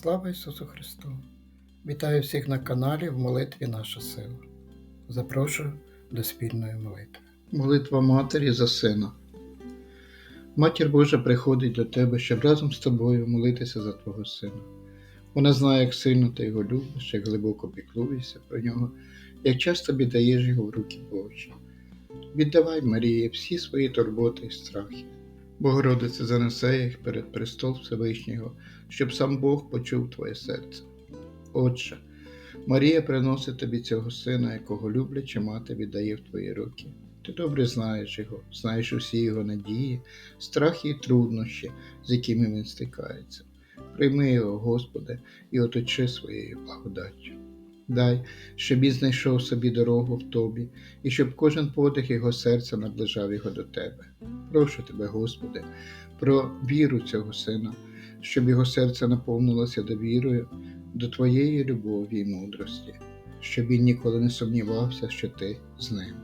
Слава Ісусу Христу! Вітаю всіх на каналі в молитві Наша сила. Запрошую до спільної молитви. Молитва Матері за сина. Матір Божа приходить до тебе, щоб разом з тобою молитися за твого сина. Вона знає, як сильно ти його любиш, як глибоко піклуєшся про нього, як часто віддаєш його в руки Божі. Віддавай Марії всі свої турботи і страхи. Богородице занесе їх перед престол Всевишнього, щоб сам Бог почув твоє серце. Отже, Марія приносить тобі цього сина, якого любляча мати віддає в твої руки. Ти добре знаєш його, знаєш усі його надії, страхи і труднощі, з якими він стикається. Прийми його, Господи, і оточи своєю благодаттю. Дай, щоб він знайшов собі дорогу в тобі, і щоб кожен подих його серця наближав його до тебе. Прошу тебе, Господи, про віру цього сина, щоб його серце наповнилося довірою до Твоєї любові і мудрості, щоб він ніколи не сумнівався, що ти з ним.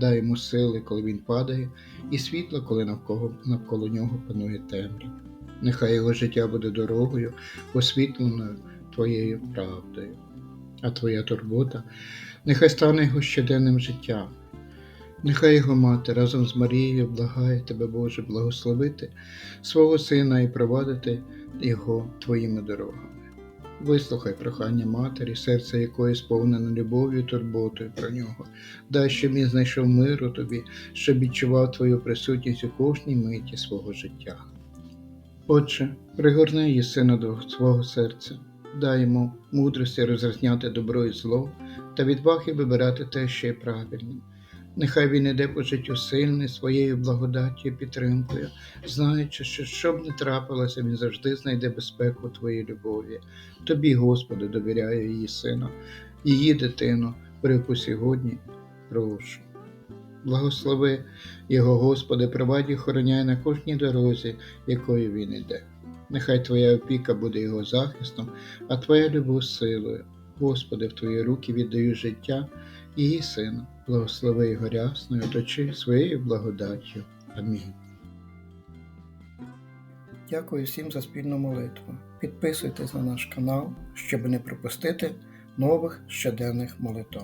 Дай йому сили, коли він падає, і світло, коли навколо, навколо нього панує темрява. Нехай його життя буде дорогою, освітленою Твоєю правдою, а Твоя турбота нехай стане його щоденним життям. Нехай його мати разом з Марією благає тебе, Боже, благословити свого сина і провадити його твоїми дорогами. Вислухай прохання матері, серце якої сповнене любов'ю і турботою про нього. Дай, щоб він знайшов мир у тобі, щоб відчував твою присутність у кожній миті свого життя. Отче, пригорни її сина до свого серця, дай йому мудрості розрізняти добро і зло та відваги вибирати те, що є правильним. Нехай він іде по життю сильний своєю благодаттю підтримкою, знаючи, що що б не трапилося, він завжди знайде безпеку твоїй любові. Тобі, Господи, довіряю її сина, її дитину, про яку сьогодні прошу. Благослови його, Господи, провадь охороняй на кожній дорозі, якою він іде. Нехай Твоя опіка буде його захистом, а Твоя любов силою. Господи, в Твої руки віддаю життя і її сина, благослови його рясно і оточи своєю благодаттю. Амінь. Дякую всім за спільну молитву. Підписуйтесь на наш канал, щоб не пропустити нових щоденних молитв.